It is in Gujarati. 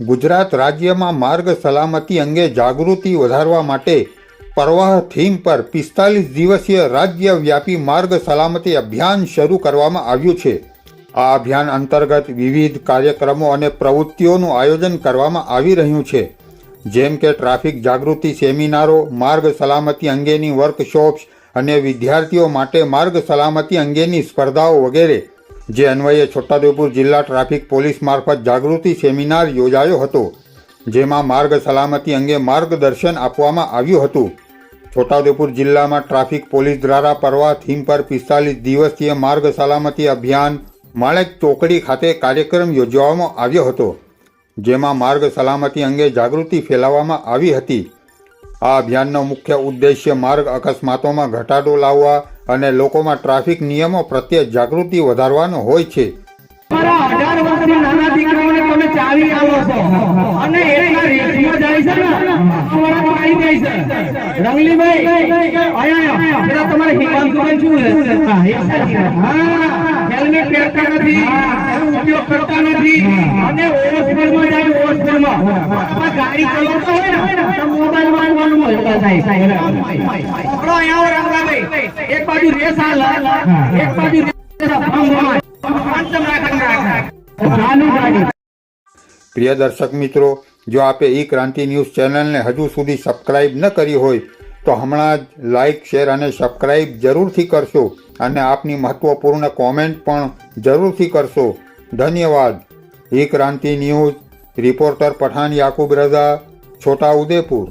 ગુજરાત રાજ્યમાં માર્ગ સલામતી અંગે જાગૃતિ વધારવા માટે પરવાહ થીમ પર પિસ્તાલીસ દિવસીય રાજ્યવ્યાપી માર્ગ સલામતી અભિયાન શરૂ કરવામાં આવ્યું છે. આ અભિયાન અંતર્ગત વિવિધ કાર્યક્રમો અને પ્રવૃત્તિઓનું આયોજન કરવામાં આવી રહ્યું છે. જેમ કે ટ્રાફિક જાગૃતિ સેમિનારો, માર્ગ સલામતી અંગેની વર્કશોપ્સ અને વિદ્યાર્થીઓ માટે માર્ગ સલામતી અંગેની સ્પર્ધાઓ વગેરે. જે અન્વયે છોટાઉદેપુર જિલ્લા ટ્રાફિક પોલીસ મારફત જાગૃતિ સેમિનાર યોજાયો હતો, જેમાં માર્ગ સલામતી અંગે માર્ગદર્શન આપવામાં આવ્યું હતું. છોટાઉદેપુર જિલ્લામાં ટ્રાફિક પોલીસ દ્વારા પરવા થીમ પર પિસ્તાલીસ દિવસીય માર્ગ સલામતી અભિયાન માણેક ચોકડી ખાતે કાર્યક્રમ યોજવામાં આવ્યો હતો, જેમાં માર્ગ સલામતી અંગે જાગૃતિ ફેલાવવામાં આવી હતી. આ અભિયાનનો મુખ્ય ઉદ્દેશ્ય માર્ગ અકસ્માતોમાં ઘટાડો લાવવા અને લોકોમાં ટ્રાફિક નિયમો પ્રત્યે જાગૃતિ વધારવાનો હોય છે. ઉપયોગ કરતા નથી. અને ઓવરસ્પીડમાં જાય ઓવરસ્પીડમાં. ગાડી ચલાવતા ગાડી પ્રિય દર્શક મિત્રો, જો આપે ઈ ક્રાંતિ ન્યૂઝ ચેનલને હજુ સુધી સબસ્ક્રાઇબ ન કરી હોય, તો હમણાં જ લાઇક, શેર અને સબસ્ક્રાઇબ જરૂરથી કરશો અને આપની મહત્વપૂર્ણ કોમેન્ટ પણ જરૂરથી કરશો. ધન્યવાદ. E Kranti news, reporter Pathan Yakub Raza Chhota Udepur